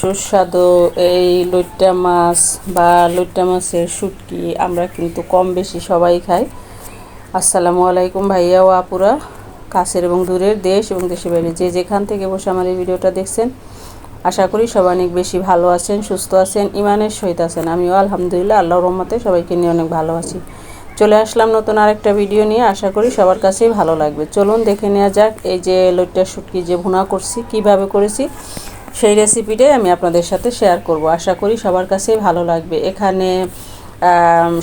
সুস্বাদু এই লইট্টা মাছ বা লইট্টা মাছের শুটকি আমরা কিন্তু কম বেশি সবাই খাই। আসসালামু আলাইকুম ভাইয়া ও আপুরা, কাছের এবং দূরের দেশ এবং দেশের বাইরে যে যেখান থেকে বসে আমার এই ভিডিওটা দেখছেন, আশা করি সবাই অনেক বেশি ভালো আছেন, সুস্থ আছেন ইমানের সহিত আছেন। আমিও আলহামদুলিল্লাহ আল্লাহ রহমতে সবাইকে নিয়ে অনেক ভালো আছি। চলে আসলাম নতুন আরেকটা ভিডিও নিয়ে, আশা করি সবার কাছেই ভালো লাগবে। চলুন দেখে নেওয়া যাক এই যে লইট্টা শুটকি যে ভুনা করছি, কীভাবে করেছি সেই রেসিপিটাই আমি আপনাদের সাথে শেয়ার করব। আশা করি সবার কাছেই ভালো লাগবে। এখানে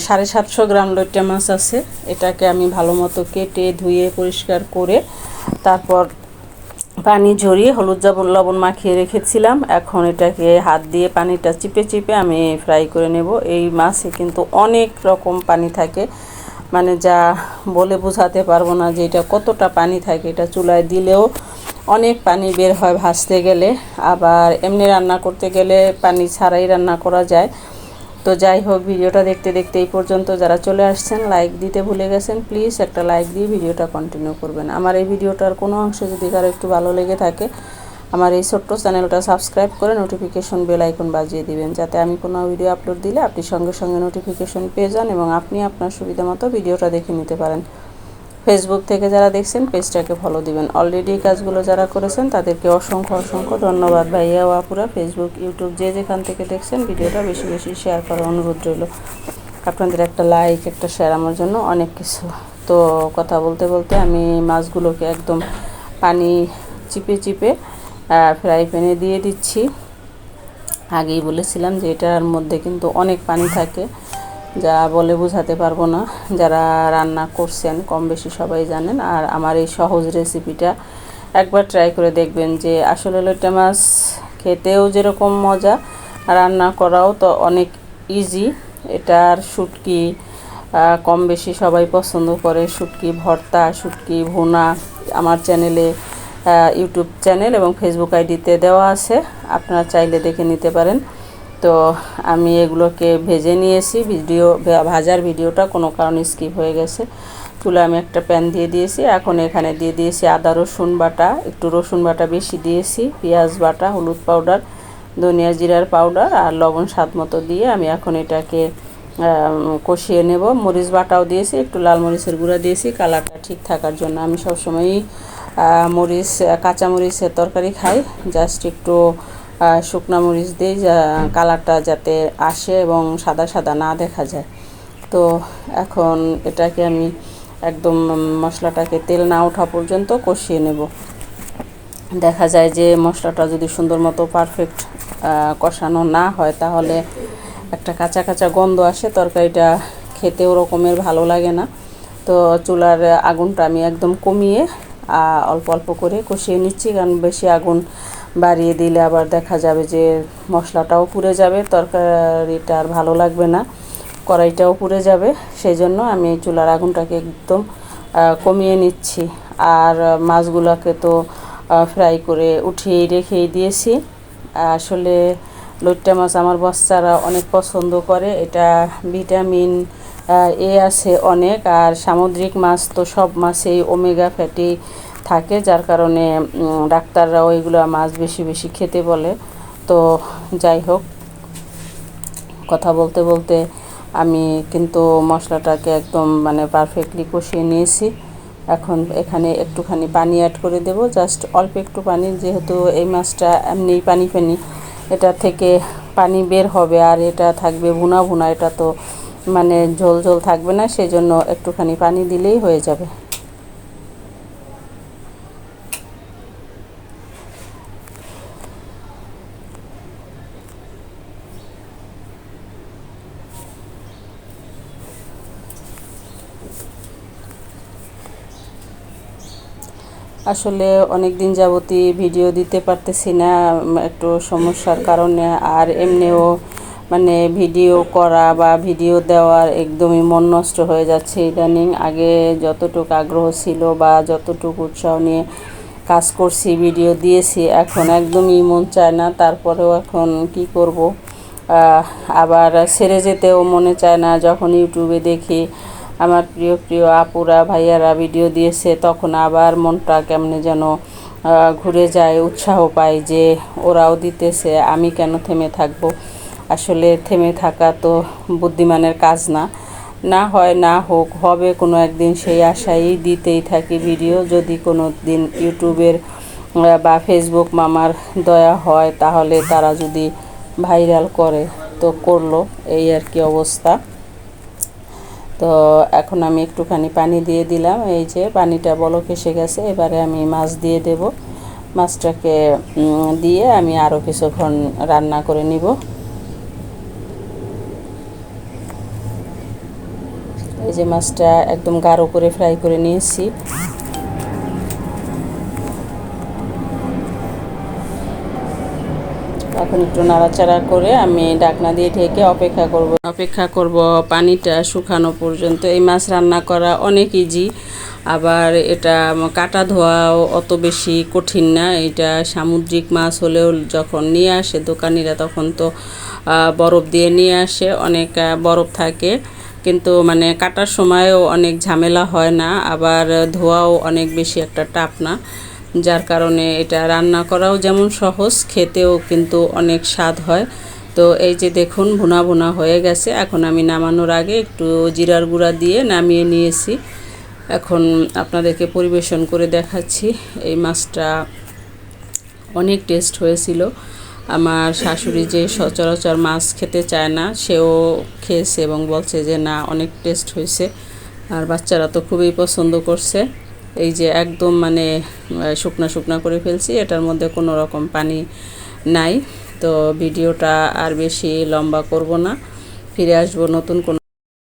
সাড়ে সাতশো গ্রাম লইট্টা মাছ আছে। এটাকে আমি ভালো মতো কেটে, ধুয়ে, পরিষ্কার করে তারপর পানি ঝরিয়ে হলুদ লবণ লবণ মাখিয়ে রেখেছিলাম। এখন এটাকে হাত দিয়ে পানিটা চিপে চিপে আমি ফ্রাই করে নেব। এই মাছে কিন্তু অনেক রকম পানি থাকে। মানে যা বলে বোঝাতে পারব না যে এটা কতটা পানি থাকে। এটা চুলায় দিলেও অনেক পানি বের হয় ভাজতে গেলে, আবার এমনি রান্না করতে গেলে পানি ছাড়াই রান্না করা যায়। তো যাই হোক, ভিডিওটা দেখতে দেখতে এই পর্যন্ত। যারা চলে আসছেন লাইক দিতে ভুলে গেছেন প্লিজ একটা লাইক দিয়ে ভিডিওটা কন্টিনিউ করবেন। আমার এই ভিডিওটার কোনো অংশ যদি কারও একটু ভালো লেগে থাকে, আমার এই ছোট্ট চ্যানেলটা সাবস্ক্রাইব করে নোটিফিকেশন বেল আইকন বাজিয়ে দিবেন, যাতে আমি কোনো ভিডিও আপলোড দিলে আপনি সঙ্গে সঙ্গে নোটিফিকেশন পেয়ে যান এবং আপনি আপনার সুবিধা মতো ভিডিওটা দেখে নিতে পারেন। ফেসবুক থেকে যারা দেখছেন, পেজটাকে ফলো দিবেন। অলরেডি কাজগুলো যারা করেছেন, তাদেরকে অসংখ্য অসংখ্য ধন্যবাদ। ভাইয়া ও আপুরা ফেসবুক ইউটিউব যে যেখান থেকে দেখছেন, ভিডিওটা বেশি বেশি শেয়ার করার অনুরোধ রইল। আপনাদের একটা লাইক একটা শেয়ার আমার জন্য অনেক কিছু। তো কথা বলতে বলতে আমি মাছগুলোকে একদম পানি চিপে চিপে ফ্রাই প্যানে দিয়ে দিচ্ছি। আগেই বলেছিলাম যে এটার মধ্যে কিন্তু অনেক পানি থাকে। যা বলে বোঝাতে পারব না। যারা রান্না করছেন, কম বেশি সবাই জানেন। আর আমার এই সহজ রেসিপিটা একবার ট্রাই করে দেখবেন যে আসলে লইট্টা মাছ খেতেও যেরকম মজা, রান্না করাও তো অনেক ইজি এটার শুটকি কম বেশি সবাই পছন্দ করে। শুটকি ভর্তা, শুটকি ভুনা আমার চ্যানেলে ইউটিউব চ্যানেল এবং ফেসবুক আইডিতে দেওয়া আছে। আপনারা চাইলে দেখে নিতে পারেন। তো আমি এগুলোকে ভেজে নিয়েছি। ভিডিও, ভাজার ভিডিওটা কোনো কারণে স্কিপ হয়ে গেছে। চুলে আমি একটা প্যান দিয়ে দিয়েছি। এখন এখানে দিয়ে দিয়েছি আদা, রসুন বাটা। একটু রসুন বাটা বেশি দিয়েছি। পেঁয়াজ বাটা, হলুদ পাউডার, ধনিয়া জিরার পাউডার আর লবণ স্বাদ মতো দিয়ে আমি এখন এটাকে কষিয়ে নেব। মরিচ বাটাও দিয়েছি, একটু লাল মরিচের গুঁড়া দিয়েছি। কালারটা ঠিক থাকার জন্য আমি সবসময়ই মরিচ, কাঁচা মরিচের তরকারি খাই। জাস্ট একটু শুকনা মরিচ দিই কালারটা যাতে আসে এবং সাদা সাদা না দেখা যায়। তো এখন এটাকে আমি একদম মশলাটাকে তেল না ওঠা পর্যন্ত কষিয়ে নেব। দেখা যায় যে মশলাটা যদি সুন্দর মতো পারফেক্ট কষানো না হয়, তাহলে একটা কাঁচা কাঁচা গন্ধ আসে, তরকারিটা খেতে ওরকমের ভালো লাগে না। তো চুলার আগুনটা আমি একদম কমিয়ে অল্প অল্প করে কষিয়ে নিচ্ছি, কারণ বেশি আগুন বাড়িয়ে দিলে আবার দেখা যাবে যে মশলাটাও পুড়ে যাবে, তরকারিটা আর ভালো লাগবে না, কড়াইটাও পুড়ে যাবে। সেই জন্য আমি চুলার আগুনটাকে একদম কমিয়ে নিচ্ছি। আর মাছগুলোকে তো ফ্রাই করে উঠিয়েই রেখেই দিয়েছি। আসলে লইট্টা মাছ আমার বাচ্চারা অনেক পছন্দ করে। এটা ভিটামিন এ আছে অনেক। আর সামুদ্রিক মাছ তো সব মাছেই ওমেগা ফ্যাটি থাকে যার কারণে উম, ডাক্তাররাও এগুলো মাছ বেশি বেশি খেতে বলে। তো যাই হোক কথা বলতে বলতে আমি কিন্তু মশলাটাকে একদম মানে পারফেক্টলি কষিয়ে নিয়েছি। এখন এখানে একটুখানি পানি অ্যাড করে দেব জাস্ট অল্প একটু পানি যেহেতু এই মাছটা এমনি পানি পানি এটা থেকে পানি বের হবে আর এটা থাকবে ভুনা ভুনা এটা তো মানে ঝোল ঝোল থাকবে না সেই জন্য একটুখানি পানি দিলেই হয়ে যাবে। আসলে অনেক দিন যাবতই ভিডিও দিতে পারতেছি না একটু সমস্যার কারণে। আর এমনিও মানে ভিডিও করা বা ভিডিও দেওয়ার একদমই মন নষ্ট হয়ে যাচ্ছে ইদানিং। আগে যতটুকু আগ্রহ ছিল বা যতটুকু উৎসাহ নিয়ে কাজ করছি, ভিডিও দিয়েছি, এখন একদমই মন চায় না। তারপরেও এখন কি করব? আবার সেরে যেতেও মনে চায় না। যখন ইউটিউবে দেখি আমার প্রিয় প্রিয় আপুরা, ভাইয়ারা ভিডিও দিয়েছে, তখন আবার মনটা কেমনে যেন ঘুরে যায়, উৎসাহ পায় যে ওরাও দিতেছে, আমি কেন থেমে থাকব? আসলে থেমে থাকা তো বুদ্ধিমানের কাজ না। না হয় না হোক, হবে কোনো একদিন সেই আশাই দিতেই থাকি ভিডিও যদি কোনো দিন ইউটিউবের বা ফেসবুক মামার দয়া হয়, তাহলে তারা যদি ভাইরাল করে, তো করল, এই আর কি অবস্থা। তো এখন আমি একটুখানি পানি দিয়ে দিলাম। এই যে পানিটা বলো কেসে গেছে, এবারে আমি মাছ দিয়ে দেব। মাছটাকে দিয়ে আমি আরও কিছুক্ষণ রান্না করে নিব। এই যে মাছটা একদম গাঢ় করে ফ্রাই করে নিয়েছি। এখন একটু নাড়াচাড়া করে আমি ডাকনা দিয়ে ঢেকে অপেক্ষা করব। অপেক্ষা করব পানিটা শুকানো পর্যন্ত। এই মাছ রান্না করা অনেক ইজি আবার এটা কাটা ধোয়াও অত বেশি কঠিন না। এটা সামুদ্রিক মাছ হলেও যখন নিয়ে আসে দোকানিরা তখন তো বরফ দিয়ে নিয়ে আসে। অনেক বরফ থাকে। কিন্তু মানে কাটার সময়ও অনেক ঝামেলা হয় না। আবার ধোয়াও অনেক বেশি একটা টাপ না। যার কারণে এটা রান্না করাও যেমন সহজ, খেতেও কিন্তু অনেক স্বাদ হয়। তো এই যে দেখুন, ভুনা ভুনা হয়ে গেছে। এখন আমি নামানোর আগে একটু জিরার গুঁড়া দিয়ে নামিয়ে নিয়েছি। এখন আপনাদেরকে পরিবেশন করে দেখাচ্ছি। এই মাছটা অনেক টেস্ট হয়েছিল। আমার শাশুড়ি যে সচরাচর মাছ খেতে চায় না, সেও খেয়েছে এবং বলছে যে, না, অনেক টেস্ট হয়েছে। আর বাচ্চারা তো খুবই পছন্দ করছে। এই যে একদম মানে শুকনো শুকনো করে ফেলছি, এটার মধ্যে কোনো রকম পানি নাই। তো ভিডিওটা আর বেশি লম্বা করব না, ফিরে আসব নতুন কোনো